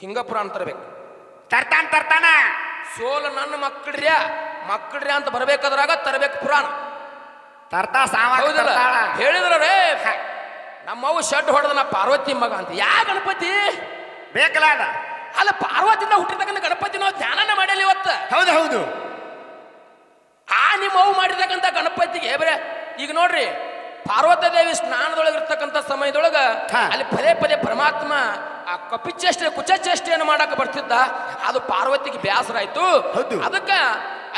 ಹಿಂಗ ಪುರಾಣ ತರಬೇಕು. ತರ್ತಾನ ತರ್ತಾನ. ಸೋಲ ನನ್ನ ಮಕ್ಕಳ್ರ್ಯ ಮಕ್ಕಳ್ರ್ಯ ಅಂತ ಬರ್ಬೇಕಾದ್ರಾಗ ತರಬೇಕು ಪುರಾಣ. ತರ್ತಾ ಸಾಮಾನು ಹೇಳಿದ್ರೆ ನಮ್ಮವು ರೇ ನಮ್ಮವ್ವ ಶಡ್ ಹೊಡೆದನ ನಾ ಪಾರ್ವತಿ ಮಗ ಅಂತ. ಯಾ ಗಣಪತಿ? ಬೇಕಲ್ಲ ಅದ. ಅಲ್ಲ ಪಾರ್ವತಿಯಿಂದ ಹುಟ್ಟಿರ್ತಕ್ಕಂಥ ಗಣಪತಿ ನಾವು ಧ್ಯಾನನ ಮಾಡಲಿ ಇವತ್ತು. ಹೌದು ಹೌದು. ಆ ನಿಮ್ಮವು ಮಾಡಿರ್ತಕ್ಕಂಥ ಗಣಪತಿಗೆ ಬರೇ ಈಗ ನೋಡ್ರಿ ಪಾರ್ವತ ದೇವಿ ಸ್ನಾನದೊಳಗೆ ಇರ್ತಕ್ಕಂಥ ಸಮಯದೊಳಗ. ಅಲ್ಲಿ ಪದೇ ಪದೇ ಪರಮಾತ್ಮ ಆ ಕಪಿಚೇಷ್ಟೆ ಕುಚಚೇಷ್ಟೆಯನ್ನು ಮಾಡಕ್ ಬರ್ತಿದ್ದ ಅದು ಪಾರ್ವತಿಗೆ ಬ್ಯಾಸರಾಯ್ತು ಆಯ್ತು ಹೌದು. ಅದಕ್ಕ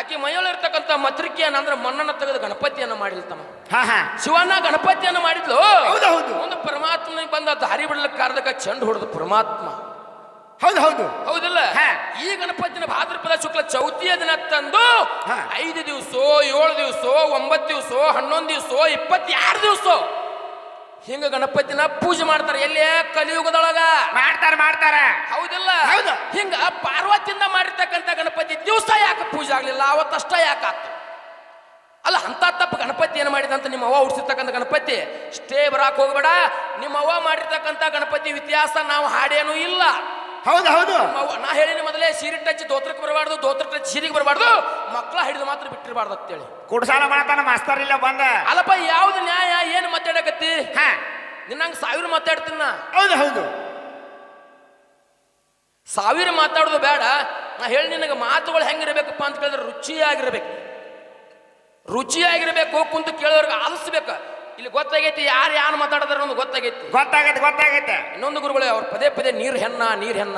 ಆಕೆ ಮೈಯೊಳಗಿರ್ತಕ್ಕಂಥ ಮತ್ರಿಕೆಯನ್ನ ಅಂದ್ರೆ ಮಣ್ಣನ್ನ ತೆಗೆದು ಗಣಪತಿಯನ್ನು ಹಾ ಶಿವಣ್ಣ ಗಣಪತಿಯನ್ನ ಮಾಡಿದ್ಲು ಹೌದು, ಹೌದು. ಒಂದು ಪರಮಾತ್ಮನಿಗೆ ಬಂದ ದಾರಿ ಬಿಡ್ಲಿಕ್ಕೆ ಕಾರದಕ್ಕ ಚೆಂಡು ಹೊಡೆದು ಪರಮಾತ್ಮ ಹೌದು ಹೌದು. ಹೌದಲ್ಲ? ಹಾ. ಈ ಗಣಪತಿನ ಭಾದ್ರಪದ ಶುಕ್ಲ ಚೌತಿಯ ದಿನ ತಂದು. ಐದು ದಿವಸ ಏಳು ದಿವಸ ಒಂಬತ್ತು ದಿವಸ ಹನ್ನೊಂದು ದಿವಸ ಇಪ್ಪತ್ತೆರಡು ದಿವಸ. ಹಿಂಗ ಗಣಪತಿನ ಪೂಜೆ ಮಾಡ್ತಾರೆ. ಎಲ್ಲಿ? ಕಲಿಯುಗದೊಳಗ. ಮಾಡ್ತಾರ ಮಾಡ್ತಾರ. ಹೌದಿಲ್ಲ? ಹೌದು. ಹಿಂಗ ಪಾರ್ವತಿಯಿಂದ ಮಾಡಿರ್ತಕ್ಕಂಥ ಗಣಪತಿ ದಿವಸ ಯಾಕೆ ಪೂಜೆ ಆಗ್ಲಿಲ್ಲ? ಅವತ್ತಷ್ಟ ಯಾಕಾತು ಅಲ್ಲ ಅಂತ ತಪ್ಪು ಗಣಪತಿ ಏನು ಮಾಡಿದಂತ ನಿಮ್ಮ ಅವ್ವ ಉಡ್ಸಿರ್ತಕ್ಕಂಥ ಗಣಪತಿ? ಸ್ಟೇ ಬರಾಕ್ ಹೋಗ್ಬೇಡ. ನಿಮ್ಮ ಅವ್ವ ಮಾಡಿರ್ತಕ್ಕಂಥ ಗಣಪತಿ ಇತಿಹಾಸ ನಾವು ಹಾಡೇನೂ ಇಲ್ಲ. ಹೌದು ಹೌದು. ನಾ ಹೇಳಿನಿ ಮೊದಲೇ ಸೀರೆ ಟಚ್ ದೋತ್ರಕ್ಕೆ ಬರಬಾರ್ದು ದೋತ್ರ ಟಚ್ ಸೀರೆಗೆ ಬರಬಾರ್ದು. ಮಕ್ಕಳ ಹಿಡಿದು ಮಾತ್ರ ಬಿಟ್ಟಿರಬಾರ್ದು ಅಂತೇಳಿ. ಕುಡ್ಸಾಲ ಮಾಡ್ತಾನ ಮಾಸ್ತರ್ ಇಲ್ಲ ಬಂದ. ಅಲ್ಲಪ್ಪ ಯಾವ್ದು ನ್ಯಾಯ ಏನು ಮಾತಾಡಕತ್ತಿ? ಹಾ. ನಿನ್ನಂಗ್ ಸಾವಿರ ಮಾತಾಡ್ತೀನ. ಹೌದು ಹೌದು. ಸಾವಿರ ಮಾತಾಡೋದು ಬೇಡ. ನಾ ಹೇಳಿ ನಿನಗೆ ಮಾತುಗಳು ಹೆಂಗಿರ್ಬೇಕಪ್ಪ ಅಂತ ಕೇಳಿದ್ರೆ ರುಚಿಯಾಗಿರ್ಬೇಕು. ರುಚಿಯಾಗಿರ್ಬೇಕು ಕುಂತು ಕೇಳೋರ್ಗೆ ಆಲಿಸ್ಬೇಕು. ಇಲ್ಲಿ ಗೊತ್ತಾಗೈತಿ ಯಾರು ಯಾರು ಮಾತಾಡಿದ್ರೆ ಒಂದು ಗೊತ್ತಾಗೈತಿ. ಗೊತ್ತಾಗೈತೆ ಗೊತ್ತಾಗೈತೆ. ಇನ್ನೊಂದು ಗುರುಗಳೇ ಅವ್ರು ಪದೇ ಪದೇ ನೀರು ಹೆಣ್ಣ ನೀರು ಹೆಣ್ಣ.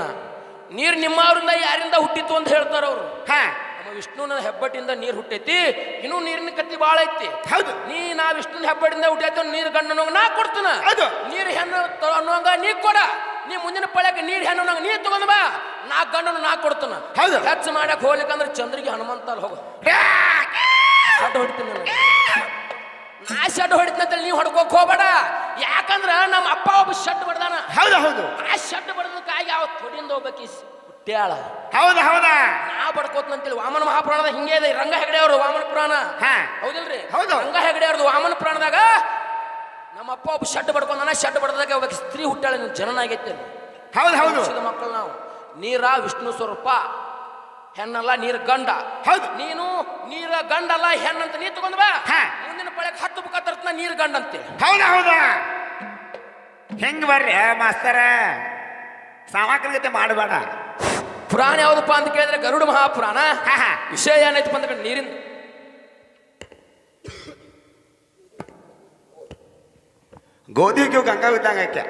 ನೀರು ನಿಮ್ಮವ್ರಿಂದ ಯಾರಿಂದ ಹುಟ್ಟಿತ್ತು ಅಂತ ಹೇಳ್ತಾರ ಅವರು. ಹಾ. ನಮ್ಮ ವಿಷ್ಣುನ ಹೆಬ್ಬಟ್ಟಿಂದ ನೀರು ಹುಟ್ಟೈತಿ ಇನ್ನೂ ನೀರಿನ ಕತ್ತಿ ಭಾಳ ಐತಿ. ಹೌದು. ನೀ ನಾ ವಿಷ್ಣುನ ಹೆಬ್ಬಟ್ಟಿಂದ ಹುಟ್ಟೈತಿ ನೀರು ಗಂಡ ಅನ್ನೋಂಗ ನಾ ಕೊಡ್ತೀನ. ಅದು ನೀರು ಹೆಣ್ಣು ತ- ಅನ್ನೋಂಗ ನೀ ಕೊಡ. ನೀ ಮುಂದಿನ ಪಳ್ಯಾಗ ನೀರು ಹೆಣ್ಣು ಅನ್ನೋಂಗ ನೀ ತಗೊಂಡ್ ಬಾ. ನಾ ಗಂಡನ ನಾ ಕೊಡ್ತೀನ. ಹೌದು. ಹೆಚ್ಚು ಮಾಡಕ್ ಹೋಗ್ಲಿಕ್ಕಂದ್ರೆ ಚಂದ್ರಿಗೆ ಹನುಮಂತ ಅಲ್ಲಿ ಹೋಗು. ಹೊಡಿತೀನಿ ನಾ ಶಡ್ ಹೊಡಿತೀನಿ ನೀವು ಹೊಡ್ಕೋಕ್ ಹೋಗ್ಬೇಡ. ಯಾಕಂದ್ರ ನಮ್ಮ ಅಪ್ಪ ಒಬ್ಬ ಶಡ್ ಬಡ್ದಾನ ಹೌದು ಹೌದು. ಆ ಶಡ್ ಬಡದಕ್ಕಾಗಿ ಅವ ತೊಡಿಯಿಂದ ಹೋಗ್ಬೇಕು ಹುಟ್ಟ್ಯಾಳ. ಹೌದು ಹೌದಾ? ನಾ ಬಡ್ಕೋತಂತೇಳಿ ವಾಮನ ಮಹಾಪುರಾಣದ ಹಿಂಗೆ ಇದೆ ರಂಗ ಹೆಗಡೆ ಅವರು ವಾಮನ ಪುರಾಣ. ಹಾ. ಹೌದಿಲ್ರಿ? ಹೌದು. ರಂಗ ಹೆಗಡೆ ಅವ್ರದ್ದು ವಾಮನ ಪುರಾಣದಾಗ ನಮ್ಮ ಅಪ್ಪ ಒಬ್ಬ ಶಡ್ ಬಡ್ಕೊಂಡಾನ ಶಡ್ ಬಡ್ದಾಗ ಒಬ್ಬ ಸ್ತ್ರೀ ಹುಟ್ಟಾಳ ಜನನ ಆಗೈತೆ. ಹೌದು ಹೌದು. ಮಕ್ಕಳು ನಾವು. ನೀರ ವಿಷ್ಣು ಸ್ವರೂಪ ಹೆಣ್ಣಲ್ಲ ನೀರ್ ಗಂಡ. ಹೌದು. ನೀನು ನೀರ ಗಂಡಲ್ಲ ಹೆಣ್ಣಂತ ನೀ ತಗೊಂಡ್ ಬಾ ಹಾ. ಮುಂದಿನ ಪಳಕ್ ಹತ್ತು ಬುಕ್ಕ ತರ್ತ ನೀರ್ ಗಂಡ ಅಂತೇಳಿ ಹೌದಾ ಹೌದಾ? ಹೆಂಗ್ ಬರ್ರಿ ಮಾಸ್ತರ? ಸಾಮಗ್ರಿಗತೆ ಮಾಡಬೇಡ. ಪುರಾಣ ಯಾವ್ದಪ್ಪ ಅಂತ ಕೇಳಿದ್ರೆ ಗರುಡ ಮಹಾಪುರಾಣ. ಹಾ ಹಾ. ವಿಷಯ ಏನೈತಪ್ಪ ಅಂದ್ರೆ ನೀರಿನ ಗೋಧಿ ಕ್ಯೂ ಗಂಗಾ ಇದ್ದಂಗ ಆಕೆ.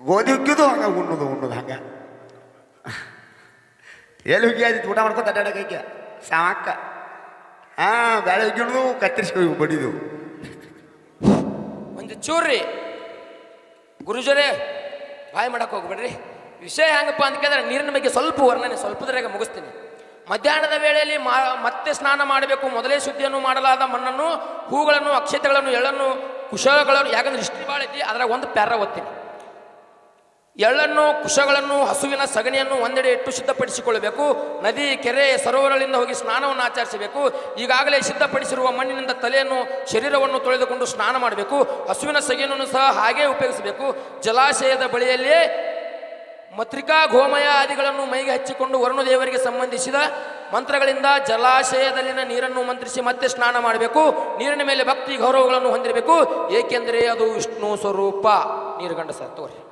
ಗೋಧಿ ಕ್ಯೂದು ಹಂಗ ಉಣ್ಣುದು ಉಣ್ಣುದು ಹಂಗ. ಎಲ್ಲಿ ಹುಗ್ಗಿ ಆದಿತ್ತು? ಊಟ ಮಾಡ್ಕೊತ ಅಡ್ಡಾಡಕ್ಕೆ ಸಾಮಕ್ಕ ಹಾ ಗಾಳಿ ಗಿಡದು ಬಡಿದು. ಒಂದು ಚೂರ್ರಿ. ಗುರುಜರೇ, ಬಾಯ್ ಮಾಡಕ್ ಹೋಗ್ಬೇಡ್ರಿ. ವಿಷಯ ಹೆಂಗಪ್ಪ ಅಂತ ಕೇಳಿದ್ರೆ ನೀರಿನ ಬಗ್ಗೆ ಸ್ವಲ್ಪ ವರ್ಣನೆ, ಸ್ವಲ್ಪದ್ರಾಗ ಮುಗಿಸ್ತೀನಿ. ಮಧ್ಯಾಹ್ನದ ವೇಳೆಯಲ್ಲಿ ಮಾ, ಮತ್ತೆ ಸ್ನಾನ ಮಾಡಬೇಕು. ಮೊದಲೇ ಶುದ್ಧಿಯನ್ನು ಮಾಡಲಾದ ಮಣ್ಣನ್ನು, ಹೂಗಳನ್ನು, ಅಕ್ಷತೆಗಳನ್ನು, ಎಳ್ಳನ್ನು, ಕುಶಲಗಳನ್ನು, ಯಾಕಂದ್ರೆ ಇಷ್ಟು ಭಾಳ ಐತಿ, ಅದ್ರಾಗ ಒಂದು ಪ್ಯಾರ ಓದ್ತೀನಿ ಎಳ್ಳನ್ನು, ಕುಶಗಳನ್ನು, ಹಸುವಿನ ಸಗಣಿಯನ್ನು ಒಂದೆಡೆ ಇಟ್ಟು ಸಿದ್ಧಪಡಿಸಿಕೊಳ್ಳಬೇಕು. ನದಿ, ಕೆರೆ, ಸರೋವರಗಳಿಂದ ಹೋಗಿ ಸ್ನಾನವನ್ನು ಆಚರಿಸಬೇಕು. ಈಗಾಗಲೇ ಸಿದ್ಧಪಡಿಸಿರುವ ಮಣ್ಣಿನಿಂದ ತಲೆಯನ್ನು, ಶರೀರವನ್ನು ತೊಳೆದುಕೊಂಡು ಸ್ನಾನ ಮಾಡಬೇಕು. ಹಸುವಿನ ಸಗಣಿಯನ್ನು ಸಹ ಹಾಗೇ ಉಪಯೋಗಿಸಬೇಕು. ಜಲಾಶಯದ ಬಳಿಯಲ್ಲಿಯೇ ಮತ್ರಿಕಾ ಗೋಮಯ ಆದಿಗಳನ್ನು ಮೈಗೆ ಹಚ್ಚಿಕೊಂಡು ವರುಣದೇವರಿಗೆ ಸಂಬಂಧಿಸಿದ ಮಂತ್ರಗಳಿಂದ ಜಲಾಶಯದಲ್ಲಿನ ನೀರನ್ನು ಮಂತ್ರಿಸಿ ಮತ್ತೆ ಸ್ನಾನ ಮಾಡಬೇಕು. ನೀರಿನ ಮೇಲೆ ಭಕ್ತಿ ಗೌರವಗಳನ್ನು ಹೊಂದಿರಬೇಕು. ಏಕೆಂದರೆ ಅದು ವಿಷ್ಣು ಸ್ವರೂಪ. ನೀರು ಗಂಡ ಸರ್, ತೋರಿ.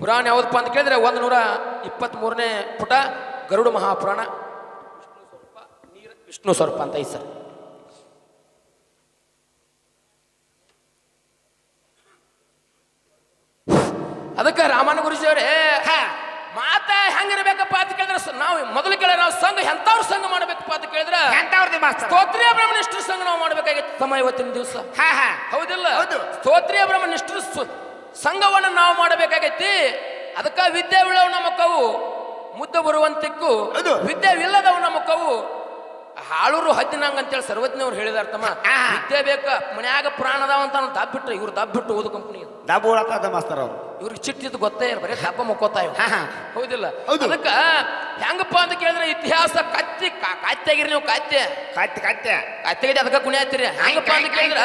ಪುರಾಣ ಯಾವುದಪ್ಪ ಅಂತ ಕೇಳಿದ್ರೆ ಒಂದು ನೂರ ಇಪ್ಪತ್ತ್ಮೂರನೇ ಪುಟ ಗರುಡ ಮಹಾಪುರಾಣ. ವಿಷ್ಣು ಸ್ವರೂಪ ನೀರ ವಿಷ್ಣು ಸ್ವರೂಪ ಅಂತ ಐತೆ ಸರ್. ಅದಕ್ಕೆ ರಾಮನ ಗುರುಜಿಯವರೇ ಹಾ. ಮಾತ ಹೆಂಗಿರ್ಬೇಕಪ್ಪ ಅಂತ ಕೇಳಿದ್ರೆ ನಾವು ಮೊದಲು ಕೇಳ ನಾವು ಸಂಘ ಎಂಥವ್ರ ಸಂಘ ಮಾಡ್ಬೇಕಪ್ಪ ಅಂತ ಕೇಳಿದ್ರೆ ಸ್ತೋತ್ರಿಯ ಬ್ರಹ್ಮನಿಷ್ಠರ ಸಂಘ ನಾವು ಮಾಡ್ಬೇಕಾಗಿತ್ತು ತಮ್ಮ ಇವತ್ತಿನ ದಿವಸ. ಹಾ ಹಾ. ಹೌದಿಲ್ಲ? ಹೌದು. ಸ್ತೋತ್ರಿಯ ಬ್ರಹ್ಮನಿಷ್ಠರ ಸಂಘವನ್ನು ನಾವು ಮಾಡಬೇಕಾಗೈತಿ. ಅದಕ್ಕ ವಿದ್ಯೆ ಉಳ್ಳವು ನಮ್ಮ ಕವು ಮುದ್ದ ಬರುವಂತಿಕ್ಕು. ವಿದ್ಯೆ ವಿದ್ಯೆವಿಲ್ಲದವು ನಮ್ಮ ಕವು ಹಾಳೂರು ಹದ್ದಿನಂಗ ಅಂತೇಳಿ ಸರ್ವಜ್ಞವ್ರು ಹೇಳಿದಾರ ತಮ್ಮ. ವಿದ್ಯೆ ಬೇಕ ಮನ್ಯಾಗ ಪ್ರಾಣ ಅದಾವ ಅಂತ ದಬ್ಬಿಟ್ರು ಇವ್ರು ದಬ್ಬಿಟ್ಟು ಓದು ಕಂಪ್ನಿ ದಬ್ಬ ಮಾಸ್ತರ ಅವ್ರು. ಇವ್ರಿಗೆ ಚಿಟ್ಟಿದ್ ಗೊತ್ತೇ ಇರ್ ಬರೀ ದಪ್ಪ ಮುಕ್ಕೋತಾ ಇವ್. ಹೌದಿಲ್ಲ. ಹೌದು. ಅದಕ್ಕ ಹೆಂಗಪ್ಪ ಅಂತ ಕೇಳಿದ್ರೆ ಇತಿಹಾಸ ಕತ್ತಿ ಕಾತ್ಯಾಗಿರಿ ನೀವು ಕಾತ್ಯ ಕಾತ್ಯ ಕಾತ್ಯ ಕಾತ್ಯ ಅದಕ್ಕ ಕುಣಿ ಹತ್ತಿರಿ ಹೆಂಗಪ್ಪ ಅಂತ ಕೇಳಿದ್ರ.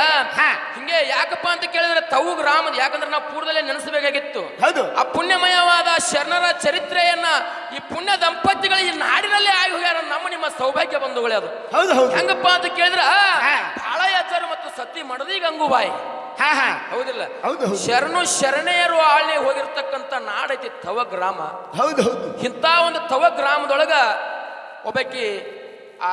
ಹಿಂಗೆ ಯಾಕಪ್ಪ ಅಂತ ಕೇಳಿದ್ರೆ ತವು ಗ್ರಾಮದ ಯಾಕಂದ್ರೆ ನಾವು ಪೂರ್ವದಲ್ಲೇ ನೆನೆಸಬೇಕಾಗಿತ್ತು. ಹೌದು. ಆ ಪುಣ್ಯಮಯವಾದ ಶರಣರ ಚರಿತ್ರೆಯನ್ನ ಈ ಪುಣ್ಯ ದಂಪತಿಗಳು ಈ ನಾಡಿನಲ್ಲೇ ಆಗಿ ಹೋಗ್ಯಾರ ನಮ್ಮ ನಿಮ್ಮ ಸೌಭಾಗ್ಯ ಬಂಧುಗಳೇ ಅದು. ಹೌದು ಹೌದು. ಹೆಂಗಪ್ಪ ಅಂತ ಕೇಳಿದ್ರ ಹಾ. ಬಾಳ ಯಾಚಾರ ಮತ್ತು ಸತಿ ಮಡದಿ ಗಂಗೂಬಾಯಿ. ಹಾ ಹಾ. ಹೌದಿಲ್ಲ? ಹೌದು ಹೌದು. ಶರಣು ಶರಣೆಯರು ಆಳ್ನೆ ಹೋಗಿರ್ತಕ್ಕಂಥ ನಾಡೈತಿ ತವ ಗ್ರಾಮ ಹೌದು ಹೌದು. ಇಂಥ ಒಂದು ತವ ಗ್ರಾಮದೊಳಗ ಒಬ್ಬಾಕಿ ಆ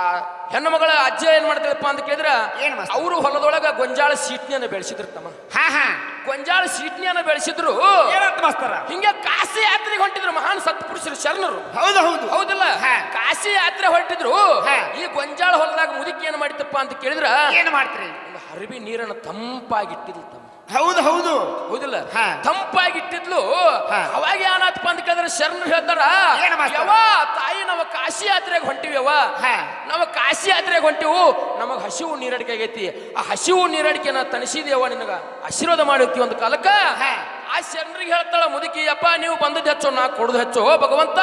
ಹೆಣ್ಣು ಮಗಳ ಅಜ್ಜ ಏನ್ ಮಾಡ್ತಾಳಪ್ಪ ಅಂತ ಕೇಳಿದ್ರ ಏನ್? ಅವರು ಹೊಲದೊಳಗ ಗೊಂಜಾಳ ಸೀಟ್ನಿಯನ್ನ ಬೆಳೆಸಿದ್ರು ತಮ್ಮ. ಹಾ ಹಾ. ಗೊಂಜಾಳ ಸೀಟ್ನಿಯನ್ನ ಬೆಳೆಸಿದ್ರು ಏನಂತ ಮಾಸ್ತರ? ಹಿಂಗೆ ಕಾಶಿ ಯಾತ್ರೆಗೆ ಹೊಂಟಿದ್ರು ಮಹಾನ್ ಸತ್ಪುರುಷರು ಶರಣರು. ಹೌದು ಹೌದು. ಹೌದಲ್ಲ? ಹಾ. ಕಾಶಿ ಯಾತ್ರೆ ಹೊರಟಿದ್ರು ಹಾ. ಈ ಗೊಂಜಾಳ ಹೊಲದಾಗ ಮುದುಕಿ ಏನ್ ಮಾಡಿತಪ್ಪ ಅಂತ ಕೇಳಿದ್ರ ಏನು ಮಾಡ್ತೀರಿ? ಅರಬಿ ನೀರನ್ನು ತಂಪಾಗಿಟ್ಟಿದ್ಲು ತಮ್ಮ. ಹೌದು ಹೌದು ಹೌದಿಲ್ಲ ಹಾ. ತಂಪಾಗಿಟ್ಟಿದ್ಲು ಹಾ. ಅವಾಗ ಏನಾತಪ್ಪ ಅಂತ ಕೇಳಿದ್ರೆ ಶರಣರು ಹೇಳ್ತಾರ ಏನ್? ಯವ್ವ ತಾಯಿ ನಾವು ಕಾಶಿ ಯಾತ್ರೆಗೆ ಹೊಂಟಿವ್ಯವ ಹಾ. ನಾವು ಕಾಶಿ ಯಾತ್ರೆಗೆ ಹೊಂಟಿವು ನಮಗ್ ಹಸಿವು ನೀರಡಿಕೆ ಆಗೈತಿ ಆ ಹಸಿವು ನೀರಡಿಕೆನ ತನಿಸಿದೇವ ನಿನಗ ಆಶೀರ್ವಾದ ಮಾಡೋಕೆ ಒಂದು ಕಾಲಕ್ಕ ಹಾ. ಆ ಶರಣರಿಗೆ ಹೇಳ್ತಾಳ ಮುದುಕಿ ಅಪ್ಪ ನೀವು ಬಂದದ್ದು ಹೆಚ್ಚು ನಾ ಕೊಡುದು ಹೆಚ್ಚು ಓ ಭಗವಂತ.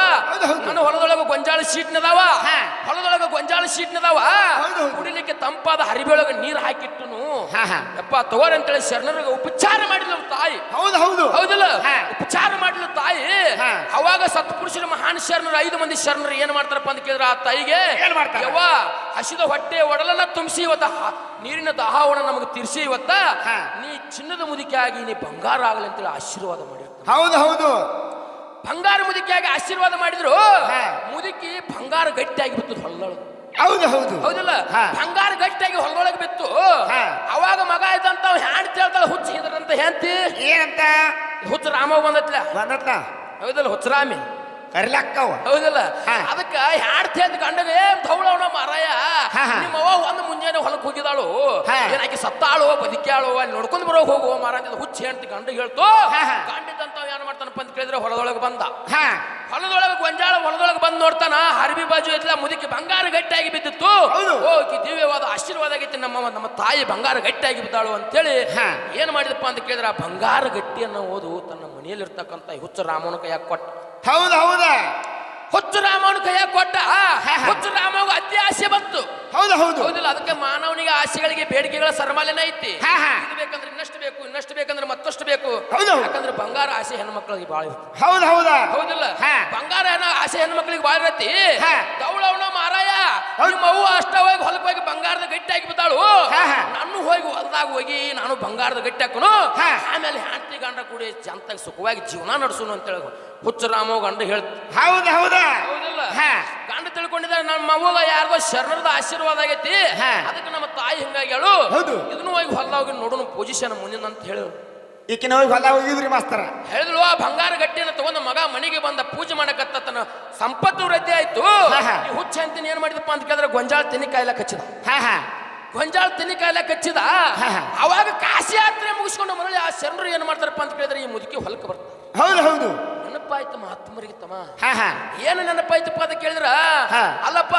ನನ್ನ ಹೊಲದೊಳಗ ಗೊಂಜಾಳ ಶೀಟ್ನದಾವ ಹಾ. ಹೊಲದೊಳಗ ಗೊಂಜಾಳ ಶೀಟ್ನದಾವ. ಕುಡಿಲಿಕ್ಕೆ ತಂಪಾದ ಹರಿಬೆಳಗ ನೀರು ಹಾಕಿಟ್ಟುನು ಅಪ್ಪ ಹಾ. ಯಪ್ಪ ತಗೋರಿ ಅಂತೇಳಿ ಶರಣರಿಗೆ ಉಪಚಾರ ಮಾಡಿದ್ಲು ತಾಯಿ ಹೌದು ಹೌದು ಹೌದಲ್ಲ ಉಪಚಾರ ಮಾಡಿದ್ಲು ತಾಯಿ ಹಾ. ಅವಾಗ ಸತ್ಪುರುಷರ ಮಹಾನ್ ಶರಣರು ಐದು ಮಂದಿ ಶರಣರು ಏನ್ ಮಾಡ್ತಾರಪ್ಪ ಅಂತ ಕೇಳಿದ್ರೆ ಆ ತಾಯಿಗೆ? ಯವ್ವ ಹಸಿದ ಹೊಟ್ಟೆ ಒಡಲನ್ನ ತುಂಬಿಸಿ ಇವತ್ತ ನೀರಿನ ದಾಹವನ್ನ ನಮಗೆ ತಿರ್ಸಿ ಇವತ್ತ ಹಾ. ನೀ ಚಿನ್ನದ ಮುದುಕಿಯಾಗಿ ನೀ ಬಂಗಾರ ಆಗಲಿ ಅಂತೇಳಿ ಆಶೀರ್ವಾದ ಮಾಡಿದ್ರು ಹೌದು ಹೌದು. ಬಂಗಾರ ಮುದುಕಿಯಾಗಿ ಆಶೀರ್ವಾದ ಮಾಡಿದ್ರು ಹಾ. ಮುದುಕಿ ಬಂಗಾರ ಗಟ್ಟಿಯಾಗಿ ಬಿತ್ತು ಹೊಲದೊಳಗೆ. ಹೌದು ಹೌದು. ಹೌದಲ್ಲ? ಹಾ. ಬಂಗಾರ ಗಟ್ಟಿಯಾಗಿ ಹೊಲದೊಳಗೆ ಬಿತ್ತು. ಹಾ. ಅವಾಗ ಮಗ ಆಯ್ತಂತ ಹ್ಯಾಂಡ್ ತೇಳ್ತಾಳ ಹುಚ್ಚ ಇದ್ರಂತ ಹೆಂತಿ ಏನಂತ? ಹುಚ್ಚ ರಾಮ ಬಂದತ್ಲ. ಬಂದತ್ತ ಹೌದಲ್ಲ ಹುಚ್ಚರಾಮಿ ಕರಿಲಕ್ಕವ ಹೌದಲ್ಲ. ಅದಕ್ಕ ಹ್ಯಾಡ್ ಅಂತ ಕಂಡಗ ಏನ್ ತೌಳವನ ಮಾರಾಯ. ನಿಮ್ಮ ಅವ್ವ ಒಂದು ಮುಂಜಾನೆ ಹೊಲಕ್ಕೆ ಹೋಗಿದಾಳು. ಏನಾಕಿ ಸತ್ತಾಳು ಬದುಕ್ಯಾಳು ಅಲ್ಲಿ ನೋಡ್ಕೊಂಡ್ ಬರೋ ಹೋಗುವ ಮಾರ ಅಂತ ಹುಚ್ಚ ಹೆಂಡತಿ ಗಂಡ ಹೇಳ್ತು. ಗಂಡಿದಂತ ಏನ್ ಮಾಡ್ತಾನಪ್ಪ ಅಂತ ಕೇಳಿದ್ರೆ ಹೊಲದೊಳಗೆ ಬಂದ ಹಾ ಹೊಲದೊಳಗೆ ಗೊಂಜಾಳ ಹೊಲದೊಳಗೆ ಬಂದು ನೋಡ್ತಾನ ಹರಿಬಿ ಬಾಜು ಐತ್ಲ ಮುದುಕಿ ಬಂಗಾರ ಗಟ್ಟಿಯಾಗಿ ಬಿದ್ದಿತ್ತು ಹೌದು. ಓ ಈಕಿ ದಿವ್ಯವಾದ ಆಶೀರ್ವಾದ ಆಗೈತಿ ನಮ್ಮ ನಮ್ಮ ತಾಯಿ ಬಂಗಾರ ಗಟ್ಟಿಯಾಗಿ ಬಿದ್ದಾಳು ಅಂತೇಳಿ. ಏನ್ ಮಾಡಿದಪ್ಪ ಅಂತ ಕೇಳಿದ್ರೆ ಆ ಬಂಗಾರ ಗಟ್ಟಿಯನ್ನು ಓದು ತನ್ನ ಮನೆಯಲ್ಲಿರ್ತಕ್ಕಂಥ ಹುಚ್ಚ ರಾಮನ ಕೈಯಾಗ ಕೊಟ್ಟ ಹೌದು ಹೌದಾ ಹುಚ್ಚು ರಾಮನ ಕೈಯ ಕೊಟ್ಟ. ಹುಚ್ಚು ರಾಮಗ ಅತಿ ಆಸೆ ಬಂತು ಹೌದು ಹೌದು ಹೌದಿಲ್ಲ ಅದಕ್ಕೆ ಮಾನವನಿಗೆ ಆಸೆಗಳಿಗೆ ಬೇಡಿಕೆಗಳ ಸರಮಾಲೆನ ಐತಿ. ಇದು ಬೇಕಂದ್ರೆ ಇನ್ನಷ್ಟು ಬೇಕು ಇನ್ನಷ್ಟು ಬೇಕಂದ್ರೆ ಮತ್ತಷ್ಟು ಬೇಕು ಹೌದು. ಯಾಕಂದ್ರೆ ಬಂಗಾರ ಆಸೆ ಹೆಣ್ಮಕ್ಳಿಗೆ ಬಾಳ ಇರುತ್ತೆ ಹೌದು ಹೌದಾ ಹೌದಿಲ್ಲ ಹಾ. ಬಂಗಾರ ಏನೋ ಆಸೆ ಹೆಣ್ಮಕ್ಳಿಗೆ ಬಾಳ ಇರತಿ. ದೌಳವನ ಮಾರಾಯ. ನಿಮ್ಮ ಅವ್ವ ಅಷ್ಟ ಹೋಗಿ ಹೊಲಕ್ಕೆ ಹೋಗಿ ಬಂಗಾರದ ಗಟ್ಟಿ ಹಾಕಿ ಬಿದ್ದಾಳು ಹಾ, ಹಾ. ನಾನು ಹೋಗಿ ಹೊಲದಾಗ ನಾನು ಬಂಗಾರದ ಗಟ್ಟಿ ಹಾಕೋನು. ಆಮೇಲೆ ಹೆಂಡತಿ ಗಂಡ ಕೂಡಿ ಚಂತಾಗಿ ಸುಖವಾಗಿ ಜೀವನ ನಡೆಸುನು ಅಂತೇಳಿ ಹುಚ್ಚ ರಾಮ ಗಂಡ ಹೇಳ್ತ ಹೌದು ಹೌದಾ. ಹೌದಿಲ್ಲ? ಹಾ. ಗಂಡ ತಿಳ್ಕೊಂಡಿದ್ದಾರೆ ನಮ್ಮ ಮಗುಗ ಯಾರಿಗೋ ಶರಣರದ ಆಶೀರ್ವಾದ ಆಗೈತಿ. ಅದಕ್ಕೆ ನಮ್ಮ ತಾಯಿ ಹಿಂಗಾಗಿ ಹೇಳು ಹೌದು. ಇದನ್ನು ಹೋಗಿ ಹೊಲ ಹೋಗಿ ನೋಡೋಣ ಪೊಸಿಷನ್ ಮುಂದಿನ ಅಂತ ಹೇಳು. ಈಕಿನ ಹೋಗಿ ಹೊಲ ಹೋಗಿದ್ರಿ ಮಾಸ್ತರ. ಹೇಳಿದ್ಲು ಆ ಬಂಗಾರ ಗಟ್ಟಿನ ತಗೊಂಡ ಮಗ ಮನೆಗೆ ಬಂದ ಪೂಜೆ ಮಾಡಕತ್ತತನ ಸಂಪತ್ತು ವೃದ್ಧಿ ಆಯ್ತು. ಹುಚ್ಚ ಅಂತೀನಿ ಏನ್ ಮಾಡಿದಪ್ಪ ಅಂತ ಕೇಳಿದ್ರೆ ಗೊಂಜಾಳ ತಿನ್ನಿ ಕಾಯಿಲೆ ಕಚ್ಚಿದ. ಹಾ ಹಾ. ಗೊಂಜಾಳ ತಿನ್ನಿ ಕಾಯಿಲೆ ಕಚ್ಚಿದ. ಅವಾಗ ಕಾಶಿ ಯಾತ್ರೆ ಮುಗಿಸ್ಕೊಂಡು ಮರಳಿ ಆ ಶರಣರು ಏನ್ ಮಾಡ್ತಾರಪ್ಪ ಅಂತ ಕೇಳಿದ್ರೆ ಈ ಮುದುಕಿ ಹೊಲಕ್ಕೆ ಬರ್ತಾರೆ ಹೌದು ಹೌದು ನೆನಪಾಯ್ತು ಮಹಾತ್ಮರಿಗೆ ತಮ್ಮ ಏನು ನೆನಪಾಯ್ತಪ್ಪ ಅಂತ ಕೇಳಿದ್ರ. ಅಲ್ಲಪ್ಪ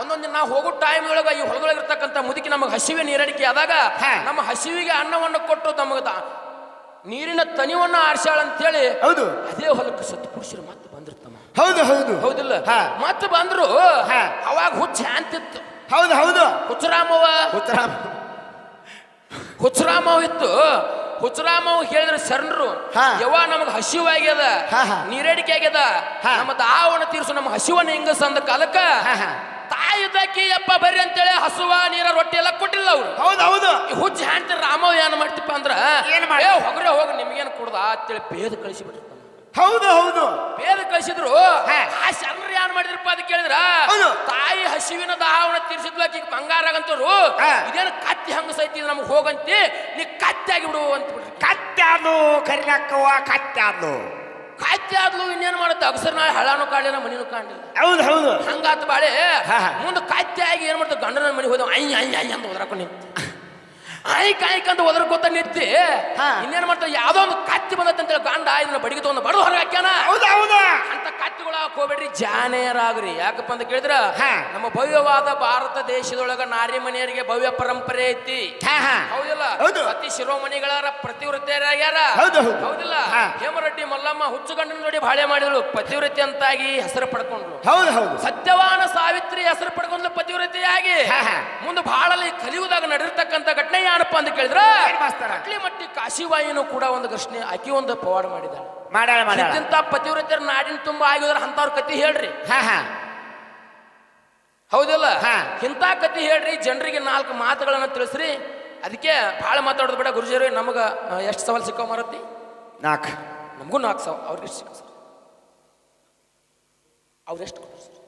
ಒಂದೊಂದು ನಾವು ಹೋಗೋ ಟೈಮ್ ಒಳಗ ಈ ಹೊಲದೊಳಗೆ ಇರ್ತಕ್ಕಂಥ ಮುದುಕಿ ನಮಗೆ ಹಸಿವೆ ನೀರಡಿಕೆ ಆದಾಗ ಹಾ. ನಮ್ಮ ಹಸಿವಿಗೆ ಅನ್ನವನ್ನು ಕೊಟ್ಟು ನಮಗೆ ನೀರಿನ ತನಿವನ್ನ ಆರ್ಸಾಳ ಅಂತೇಳಿ ಹೌದು ಅದೇ ಹೊಲಕ್ಕೆ ಸತ್ಪುರುಷರು ಮತ್ತೆ ಬಂದಿರ್ತಮ್ಮ ಹೌದು ಹೌದು ಹೌದಿಲ್ಲ ಹಾ. ಮತ್ತೆ ಬಂದ್ರು ಹಾ. ಅವಾಗ ಹುಚ್ಚ ಅಂತಿತ್ತು ಹೌದು ಹೌದು. ಹುಚ್ಚರಾಮವ್ವ. ಉತ್ತರ ಹುಚ್ಚರಾಮವ್ ಇತ್ತು. ಹುಚ್ಚರಾಮವ್ ಹೇಳಿದ್ರೆ ಶರಣರು ಯವ ನಮಗ್ ಹಸಿವಾಗ್ಯದ ನೀರಡಿಕೆ ಆಗ್ಯದ ಹಾ. ನಮ್ಮ ದಾವಣ ತೀರ್ಸು ನಮ್ಮ ಹಸಿವನ್ನ ಹಿಂಗಸ ಅಂದ ಕಾಲಕ್ಕ. ತಾಯಿ ತಾಕಿ ಅಪ್ಪ ಬರ್ರಿ ಅಂತೇಳಿ ಹಸುವ ನೀರ ರೊಟ್ಟಿ ಎಲ್ಲ ಕೊಟ್ಟಿಲ್ಲ ಅವ್ರು. ಹೌದು ಹೌದು. ಹುಚ್ಚ ಹಾಂತಿ ರಾಮವ್ ಏನ್ ಮಾಡ್ತಿಪ್ಪ ಅಂದ್ರ ಏನ್ ಮಾಡ್- ಹೊಗ್ರೆ ಹೋಗಿ ನಿಮ್ಗೇನು ಕೊಡ್ದ ಅಂತೇಳಿ ಬೇದ ಕಳಿಸಿ ಬಿಟ್ಟಿರ್ತಾನ ಹೌದು ಹೌದು. ಬೇರೆ ಕಳಿಸಿದ್ರು. ಆ ಶರಣರು ಏನ್ ಮಾಡಿದ್ರಪ್ಪ ಅಂತ ಕೇಳಿದ್ರ. ತಾಯಿ ಹಸಿವಿನ ದಾಹವನ್ನ ತೀರ್ಸಿದ್ಲು ಆಕಿಗೆ ಬಂಗಾರ ಆಗಂತವ್ರು. ಇದೇನು ಕತ್ತಿ ಹಂಗ ಸೈತಿ ನಮ್ಗೆ ಹೋಗಂತಿ ನೀ ಕತ್ತಿ ಆಗಿ ಬಿಡು ಅಂತ ಬಿಡ್ರಿ ಕತ್ತಾದ್ಲು ಕರಿಲಕ್ಕವ್ವ ಕತ್ತಾದ್ಲು ಕತ್ತಿ ಆದ್ಲು. ಇನ್ನೇನ್ ಮಾಡುತ್ತೆ? ಅಗಸರ್ ನಾಳೆ ಹಳ್ಳಾನು ಕಾಡಲಿಲ್ಲ ಮನಿನೂ ಕಾಣಲಿಲ್ಲ. ಹೌದು ಹೌದು. ಹಂಗಾತ ಬಾಳೆ. ಮುಂದೆ ಕತ್ತಿ ಆಗಿ ಏನ್ ಮಾಡ್ತ ಗಂಡನ ಮನೆ ಹೋದ ಅಯ್ಯ ಅಯ್ಯ ಅಯ್ಯ ಅಂತ ಹೋದ್ರಕೊಂಡಿ ನಿಂತು. ಐ ಕಾಯ್ಕಂತ ಒದರ್ಕೋತ ನಿಂತಿ ಹಾ. ಇನ್ನೇನ್ ಮಾಡ್ತಾವ ಯಾವ್ದೋ ಒಂದು ಕತ್ತಿ ಬಂದತ್ತೆ ಅಂತೇಳಿ ಗಂಡ ಇದನ್ನ ಬಡಿಗೆ ತಗೊಂಡು ಬಡ ಹೊರಗೆ ಹಾಕ್ಯಾನ ಹೌದಾ ಹೌದಾ ಅಂತ ಕತ್ತಿಗಳ ಹೋಗ್ಬೇಡ್ರಿ ಜಾನೇರಾಗ್ರಿ ಯಾಕಪ್ಪ ಅಂತ ಕೇಳಿದ್ರ ಹಾ. ನಮ್ಮ ಭವ್ಯವಾದ ಭಾರತ ದೇಶದೊಳಗ ನಾರಿ ಮನೆಯರಿಗೆ ಭವ್ಯ ಪರಂಪರೆ ಐತಿ ಹಾ ಹಾ ಹೌದಿಲ್ಲ ಹೌದು. ಸತಿ ಶಿರೋಮಣಿಗಳ ಪ್ರತಿವೃತ್ತಿಯರಾಗ್ಯಾರ ಹೌದು, ಹೌದು. ಹೌದಿಲ್ಲ ಹಾ. ಹೇಮರೆಡ್ಡಿ ಮಲ್ಲಮ್ಮ ಹುಚ್ಚುಗಂಡನ ನೋಡಿ ಬಾಳೆ ಮಾಡಿದಳು ಪತಿವ್ರತೆ ಅಂತಾಗಿ ಹೆಸರು ಪಡ್ಕೊಂಡ್ರು ಹೌದು ಹೌದು ಸತ್ಯವಾನ ಸಾವಿತ್ರಿ ಹೆಸರು ಪಡ್ಕೊಂಡ್ಲು ಪತಿವ್ರತೆಯಾಗಿ ಹಾ, ಹಾ. ಮುಂದೆ ಬಹಳಲ್ಲಿ ಕಲಿಯುವುದಾಗ ನಡೆರ್ತಕ್ಕಂಥ ಘಟನೆ ಏನಪ್ಪ ಅಂತ ಕೇಳಿದ್ರೆ? ಅಟ್ಲಿ ಮಟ್ಟಿ ಕಾಶಿವಾಯಿನೂ ಕೂಡ ಒಂದು ಘರ್ಷಣೆ ಆಕಿ ಒಂದು ಪವಾಡ ಮಾಡಿದಾಳೆ ಮಾಡ್ಯಾಳ ಮಾಡ್ಯಾಳ. ಇಂತಿಂತ ಪತಿವ್ರತರ ನಾಡಿನ ತುಂಬಾ ಆಗಿದ್ರೆ ಅಂತವ್ರ ಕತಿ ಹೇಳ್ರಿ. ಹಾ ಹಾ. ಹೌದಿಲ್ಲ? ಹಾ. ಇಂಥ ಕತಿ ಹೇಳ್ರಿ ಜನರಿಗೆ ನಾಲ್ಕು ಮಾತುಗಳನ್ನ ತಿಳಿಸ್ರಿ. ಅದಕ್ಕೆ ಭಾಳ ಮಾತಾಡೋದು ಬೇಡ ಗುರುಜಿಯರು ನಮಗೆ ಎಷ್ಟು ಸವಾಲ್ ಸಿಕ್ಕವ ಮಾರತಿ ನಾಲ್ಕು. ನಮಗೂ ನಾಲ್ಕು ಸವಾಲು ಅವ್ರಿಗೆ ಎಷ್ಟು ಸಿಕ್ಕ ಸರ್ ಅವ್ರು ಎಷ್ಟು ಕೊಟ್ಟರು ಸರ್?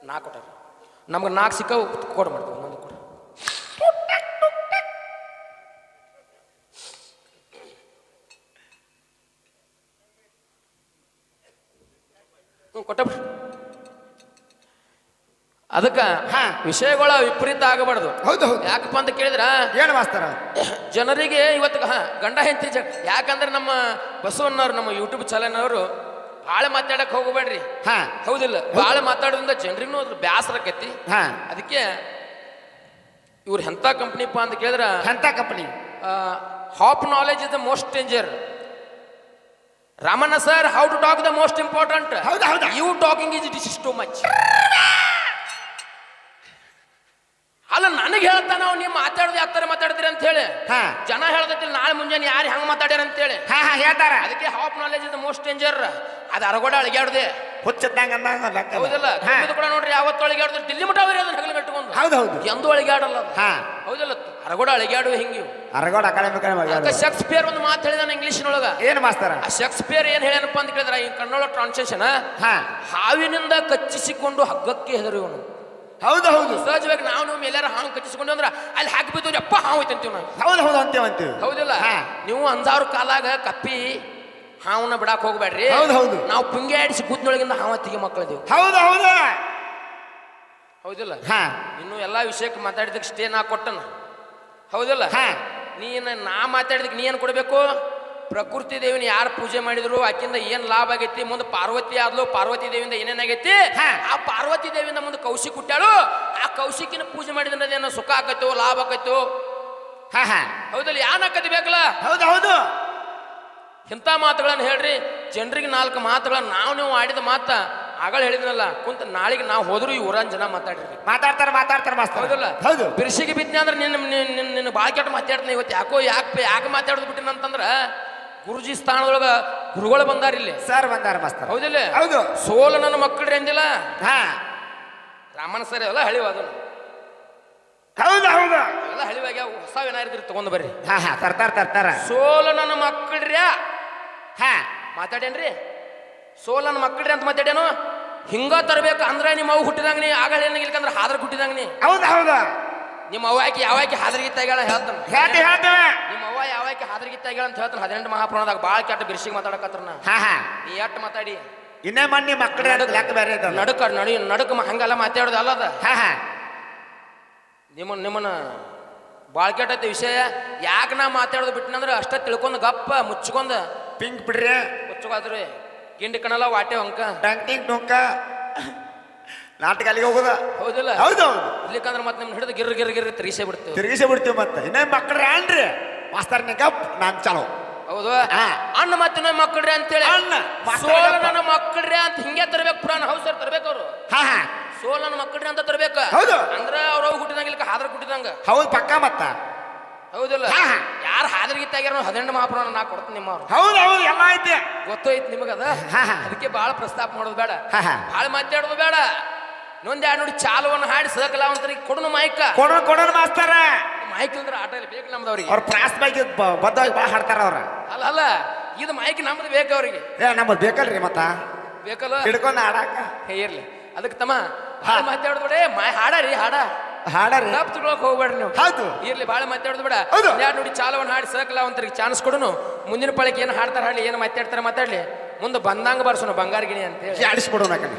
ನಾಲ್ಕು ಕೊಟ್ಟಾರ? ನಮ್ಗೆ ನಾಲ್ಕು ಸಿಕ್ಕವು ಕೊಡ್ಬಾರ್ದು ಮಾಡ್ತೀವಿ. ಹ್ಞೂ ಅದಕ್ಕೆ ಹಾ. ವಿಷಯಗಳ ವಿಪರೀತ ಆಗಬಾರ್ದು. ಹೌದು ಹೌದು. ಯಾಕಪ್ಪ ಅಂತ ಕೇಳಿದ್ರ? ಏನು ಮಾಸ್ತರ. ಜನರಿಗೆ ಇವತ್ತು ಹಾ ಗಂಡ ಹೆಂಡತಿ ಜ ಯಾಕಂದ್ರೆ ನಮ್ಮ ಬಸವಣ್ಣವ್ರು ನಮ್ಮ ಯೂಟ್ಯೂಬ್ ಚಾನಲ್ನವರು ಭಾಳ ಮಾತಾಡಕ್ ಹೋಗಬೇಡ್ರಿ. ಹಾ. ಹೌದಿಲ್ಲ. ಭಾಳ ಮಾತಾಡೋದ್ರಿಂದ ಜನರಿಗೂ ಅದ್ರ ಬ್ಯಾಸರ ಆಕೈತಿ. ಹಾ. ಅದಕ್ಕೆ ಇವ್ರು ಎಂಥ ಕಂಪ್ನಿಪ್ಪ ಅಂತ ಕೇಳಿದ್ರ? ಎಂತ company half knowledge is the most danger Ramanna sir how to talk the most important ಹೌದಾ, ಹೌದಾ? You talking is it is too much ಅಲ್ಲ ನನಗೆ ಹೇಳ್ತಾನ ನಾವು ನೀವು ಮಾತಾಡೋದು ಯಾವ ಮಾತಾಡಿದ್ರಿ ಮಾತಾಡ್ತೀರಿ ಅಂತ ಹೇಳಿ. ಹಾ. ಜನ ಹೇಳ್ದೈತಿಲ್ಲ ನಾಳೆ ಮುಂಜಾನೆ ಯಾರು ಹೆಂಗ್ ಮಾತಾಡ್ಯಾರ ಅಂತೇಳಿ ಹಾ ಹಾ ಹೇಳ್ತಾರ. ಅದಕ್ಕೆ half knowledge is most danger ಅದು ಅರಗೋಡ ಅಳಗ್ಯಾಡ್ದೆ. ಅದ. ಹೌದಿಲ್ಲ ಹಾ. ಕಮ್ಮಿದು ಕೂಡ ನೋಡ್ರಿ ಯಾವತ್ತು ಅಳಿಗಾಡಿದ್ರೆ ದಿಲ್ಲಿ ಮಠ ಅವ್ರಿ ಅದನ್ನ ಹಗಲು ಕಟ್ಕೊಂಡು. ಹೌದು ಹೌದು ಎಂದೂ ಅಳಗ್ಯಾಡಲ್ಲ. ಹಾ. ಹೌದಿಲ್ಲ. ಅರಗೋಡ ಅಳಗ್ಯಾಡು ಹಿಂಗಿವು ಅರಗೋಡ ಮಾಡ್ಯಾಳ. ಶೇಕ್ಸ್ಪಿಯರ್ ಒಂದು ಮಾತು ಹೇಳಿದಾನ ಇಂಗ್ಲೀಷ್ನೊಳಗ. ಏನು ಮಾಸ್ತರ? ಆ ಶೇಕ್ಸ್ಪಿಯರ್ ಏನ್ ಹೇಳ್ಯಾನಪ್ಪ ಅಂತ ಕೇಳಿದ್ರ ಈ ಕನ್ನಡ ಟ್ರಾನ್ಸ್ಲೇಷನ್ ಹಾ. ಹಾವಿನಿಂದ ಕಚ್ಚಿಸಿಕೊಂಡು ಹಗ್ಗಕ್ಕೆ ಹೆದರುವನು ಹೌದು ಹೌದು. ಸಹಜವಾಗಿ ನಾವು ನೀವು ಎಲ್ಲಾರು ಹಾವು ಕಚ್ಚಿಸಿಕೊಂಡು ಅಂದ್ರೆ ಅಲ್ಲಿ ಹಾಕಿ ಬಿದ್ದವ್ರಿ ಅಪ್ಪ ಹಾವು ಐತೆ ಅಂತೀವಿ ನಾವು. ಹೌದು ಹೌದು ಅಂತೇವೆ ಅಂತೀವಿ. ಹೌದಿಲ್ಲ. ನೀವು ಅಂಜಾವ್ರ ಕಾಲಾಗ ಕಪ್ಪಿ ಹಾವನ್ನ ಬಿಡಾಕ್ ಹೋಗ್ಬೇಡ್ರಿ. ಹೌದು, ಹೌದು. ನಾವು ಪುಂಗಿ ಆಡಿಸಿ ಗುದ್ನೊಳಗಿಂದ ಹಾವತ್ತಿಗೆ ಮಕ್ಕಳಿದೀವಿ. ಹೌದು ಹೌದು. ಹೌದಿಲ್ಲ? ಹಾ. ಇನ್ನು ಎಲ್ಲಾ ವಿಷಯಕ್ಕೆ ಮಾತಾಡಿದಕ್ಕೆ ಸ್ಟೇ ನಾ ಕೊಟ್ಟನ. ಹೌದಿಲ್ಲ? ಹಾ. ನೀನು ನಾ ಮಾತಾಡಿದಕ್ಕೆ ನೀ ಏನು ಕೊಡಬೇಕು? ಪ್ರಕೃತಿ ದೇವಿನ ಯಾರು ಪೂಜೆ ಮಾಡಿದ್ರು ಆಕಿಂದ ಏನ್ ಲಾಭ ಆಗೈತಿ ಮುಂದೆ ಪಾರ್ವತಿ ಆದ್ಲು ಪಾರ್ವತಿ ದೇವಿಯಿಂದ ಏನೇನಾಗೈತಿ ಹಾ. ಆ ಪಾರ್ವತಿ ದೇವಿಯಿಂದ ಮುಂದೆ ಕೌಶಿಕ್ ಹುಟ್ಟಾಳು ಆ ಕೌಶಿಕಿನ ಪೂಜೆ ಮಾಡಿದ್ರೆ ಏನೋ ಸುಖ ಆಕೈತೋ ಲಾಭ ಹಾ ಹಾ. ಹೌದಲ್ಲ ಯಾನ್ ಆಕತಿ ಬೇಕಲ್ಲ? ಹೌದು ಹೌದು. ಇಂಥ ಮಾತುಗಳನ್ನು ಹೇಳ್ರಿ ಜನರಿಗೆ ನಾಲ್ಕು ಮಾತುಗಳನ್ನ ನಾವು ನೀವು ಆಡಿದ ಮಾತ ಆಗಳ ಹೇಳಿದ್ನಲ್ಲ ಕುಂತ ನಾಳೆಗೆ ನಾವು ಹೋದ್ರು ಈ ಊರನ್ ಜನ ಮಾತಾಡಿರ್ಬೇಕು ಮಾತಾಡ್ತಾರ ಮಾತಾಡ್ತಾರ ಮಾಸ್ತರ. ಹೌದಲ್ಲ? ಹೌದು. ಬಿರ್ಸಿಗೆ ಬಿದ್ದೆ ಅಂದ್ರೆ ನಿನ್ನ ನಿನ್ನ ನಿನ್ನ ಭಾಳ ಕೆಟ್ಟ ಮಾತಾಡ್ತೀನಿ ಇವತ್ತು ಯಾಕೋ ಯಾಕೆ ಯಾಕೆ ಮಾತಾಡೋದು ಬಿಟ್ಟಿನ ಅಂತಂದ್ರ ಗುರುಜಿ ಸ್ಥಾನದೊಳಗ ಗುರುಗಳು ಬಂದಾರ ಇಲ್ಲಿ. ಸರ್ ಬಂದಾರ ಮಾಸ್ತರ್. ಹೌದಿಲ್ಲ? ಹೌದು. ಸೋಲು ನನ್ನ ಮಕ್ಕಳ್ರಿ ಅಂದಿಲ್ಲ? ಹಾ. ರಾಮನ ಸರ್ ಎಲ್ಲ ಹಳಿವ ಅದನ್ನು ಹೌದು ಹೌದಾ. ಎಲ್ಲ ಹಳಿವಾಗ ಹೊಸ ಏನಾರಿದ್ರಿ ತಗೊಂಡ್ ಬರ್ರಿ. ಹಾ ಹಾ. ತರ್ತಾರ ತರ್ತಾರ. ಸೋಲು ನನ್ನ ಮಕ್ಕಳ್ರ್ಯಾ? ಹಾ. ಮಾತಾಡೇನ್ರಿ ಸೋಲ್ ನನ್ನ ಮಕ್ಕಳ್ರಿ ಅಂತ ಮಾತಾಡ್ಯಾನು? ಹಿಂಗ ತರಬೇಕು ಅಂದ್ರೆ ನಿಮ್ಮ ಅವು ಹುಟ್ಟಿದಂಗ ನೀ ಏನಿಲ್ಲ ಅಂದ್ರೆ ಹಾದ್ರ ಹುಟ್ಟಿದಂಗ ನೀ. ಹೌದು ಹೌದಾ. ನಿಮ್ಮ ಅವ್ವ ಆಕಿ ಯಾವಾಕಿ ಆಕಿ ಆಗ್ಯಾಳ ಹೇಳ್ತಾನ. ಹೇಳ್ತಿ ಹೇಳ್ತಾನೆ ನಿಮ್ಮ ಅವ್ವ ಯಾವಾಕಿ ಹಾದ್ರಗಿತ್ತ ಆಗ್ಯಾಳ ಅಂತ ಹೇಳ್ತಾನೆ. ಹದಿನೆಂಟು ಮಹಾಪ್ರಾಣದಾಗ ಭಾಳ ಕೆಟ್ಟ ಬಿರ್ಸಿಗೆ ಮಾತಾಡಕತ್ರ ನಾ ಹಾ ಹಾ. ನೀ ಎಟ್ ಮಾತಾಡಿ? ಇನ್ನೇ ಮಣ್ಣಿ ಮಕ್ಕಳ ಲೆಕ್ಕ ಬೇರೆ ಐತಲ್ಲ ನಡುಕ ನಡಿ ನಡುಕ ಹಂಗೆಲ್ಲ ಮಾತಾಡೋದು ಅಲ್ಲದ ಹಾ ಹಾ. ನಿಮ್ಮನ್ನ ನಿಮ್ಮನ್ನ ಭಾಳ ಕೆಟ್ಟೈತಿ ವಿಷಯ. ಯಾಕೆ ನಾ ಮಾತಾಡೋದು ಬಿಟ್ಟಿನಂದ್ರೆ ಅಷ್ಟೇ ತಿಳ್ಕೊಂಡು ಗಪ್ಪ ಮುಚ್ಕೊಂಡು. ಪಿಂಕ್ ಬಿಡ್ರಿ. ಮುಚ್ಚುಗಾದ್ರಿ. ಗಿಂಡಿ ಕಣಲ್ಲ ವಾಟೆ ಹೊಂಕ. ಡಂಕಿಂಗ್ ಡೊಂಕ. ನಾಟಕ ಅಲ್ಲಿಗೆ ಹೋಗೋದ? ಹೌದಿಲ್ಲ. ಹೌದು ಹೌದು ಇರ್ಲಿಕ್ಕಂದ್ರೆ ಮತ್ತೆ ನಿಮ್ಮ ಹಿಡಿದು ಗಿರ್ ಗಿರ್ ಗಿರ್ ತಿರ್ಗಿಸೇ ಬಿಡ್ತೇವೆ. ತಿರುಗಿಸಿ ಬಿಡ್ತೀವಿ ಮತ್ತೆ. ಇನ್ನೇ ಮಕ್ಕಳ ಏನ್ರಿ ಮಾಸ್ತರ್ ಗಪ್ ನಾನ್ ಚಲೋ. ಹೌದು. ಅಣ್ಣ ಮತ್ತೆ ನಮ್ಮ ಮಕ್ಕಳ್ರಿ ಅಂತೇಳಿ. ಅಣ್ಣ, ಸೋಲನ ಸೋಲ. ನನ್ನ ಮಕ್ಕಳ್ರಿ ಅಂತ ಹಿಂಗೆ ತರಬೇಕು ಪುರಾಣ ಹೌದು ಸರ್ ತರ್ಬೇಕು ಅವ್ರು. ಹಾ ಹಾ. ಸೋಲ ನನ್ನ ಮಕ್ಕಳ್ರಿ ಅಂತ ತರಬೇಕು. ಹೌದು. ಅಂದ್ರೆ ಅವ್ರು ಹೋಗಿ ಹುಟ್ಟಿದಂಗ ಇಲ್ಕ ಹಾದ್ರ ಹುಟ್ಟಿದಂಗ. ಹೌದು ಪಕ್ಕ ಮತ್ತ. ಹೌದಿಲ್ಲ? ಹಾ, ಹಾ. ಯಾರು ಹಾದ್ರಗಿತ್ತಾಗ್ಯಾರ ಹದಿನೆಂಟು ಮಹಾಪುರಾಣ ನಾ ಕೊಡ್ತೀನಿ ನಿಮ್ಮ ಅವ್ರು ಹೌದು ಹೌದು ಎಲ್ಲ ಐತಿ. ಗೊತ್ತೈತಿ ನಿಮಗದ? ಹಾ, ಹಾ. ಅದಕ್ಕೆ ಭಾಳ ಪ್ರಸ್ತಾಪ ಮಾಡೋದು ಬೇಡ. ಹಾ, ಹಾ. ಭಾಳ ಮಾತಾಡೋದು ಬೇಡ. ಇನ್ನೊಂದ್ ಎರಡು ನೋಡಿ ಚಾಲುವನ್ನು ಹಾಡಿ ಸಹಕಲಾವಂತರಿಗೆ ಕೊಡನು ಮಾಯ್ಕ ಕೊಡೋಣ ಕೊಡೋಣ ಮಾಸ್ತರ. ಮಾಯ್ಕ್ ಅಂದ್ರೆ ಆಟ ಇಲ್ಲ ಬೇಕು ನಮ್ದವ್ರಿಗೆ. ಅವ್ರ ಪ್ರಾಸ್ ಬಗ್ಗೆ ಬದ್ದವಾಗಿ ಭಾಳ ಹಾಡ್ತಾರ ಅವ್ರ. ಅಲ್ಲ ಅಲ್ಲ ಇದು ಮಾಯ್ಕ್ ನಮ್ದು ಬೇಕು ಅವ್ರಿಗೆ. ಏ ನಮ್ಮದು ಬೇಕಲ್ರಿ ಮತ್ತ? ಬೇಕಲ್ಲ? ಹಿಡ್ಕೊಂಡು ಹಾಡಾಕ. ಹೇ ಇರ್ಲಿ. ಅದಕ್ಕೆ ತಮ್ಮ ಹಾಡು ಮಾತಾಡೋದು ಬೇಡ. ಹಾಡ ರೀ ಹಾಡ. ಹಾಡರಿ? ತಪ್ಪು ತಿಳ್ಕೊಳಕ್ ಹೋಗ್ಬೇಡ್ರಿ ನೀವು. ಹೌದು. ಇರ್ಲಿ ಭಾಳ ಮಾತಾಡೋದು ಬೇಡ. ಹೌದು. ಯಾರು ನೋಡಿ ಚಾಲವನ್ನು ಹಾಡಿ ಸಹಕಲಾವಂತರಿಗೆ ಚಾನ್ಸ್ ಕೊಡೋನು? ಮುಂದಿನ ಪಳಕ್ಕೆ ಏನು ಹಾಡ್ತಾರ ಹಾಡಲಿ ಏನು ಮಾತಾಡ್ತಾರೆ ಮಾತಾಡ್ಲಿ? ಮುಂದೆ ಬಂದಂಗ ಬರ್ಸೋಣ ಬಂಗಾರ ಗಿಣಿ ಅಂತ ಹೇಳಿ ಆಡಿಸ್ಬಿಡೋಣ ಕಣೆ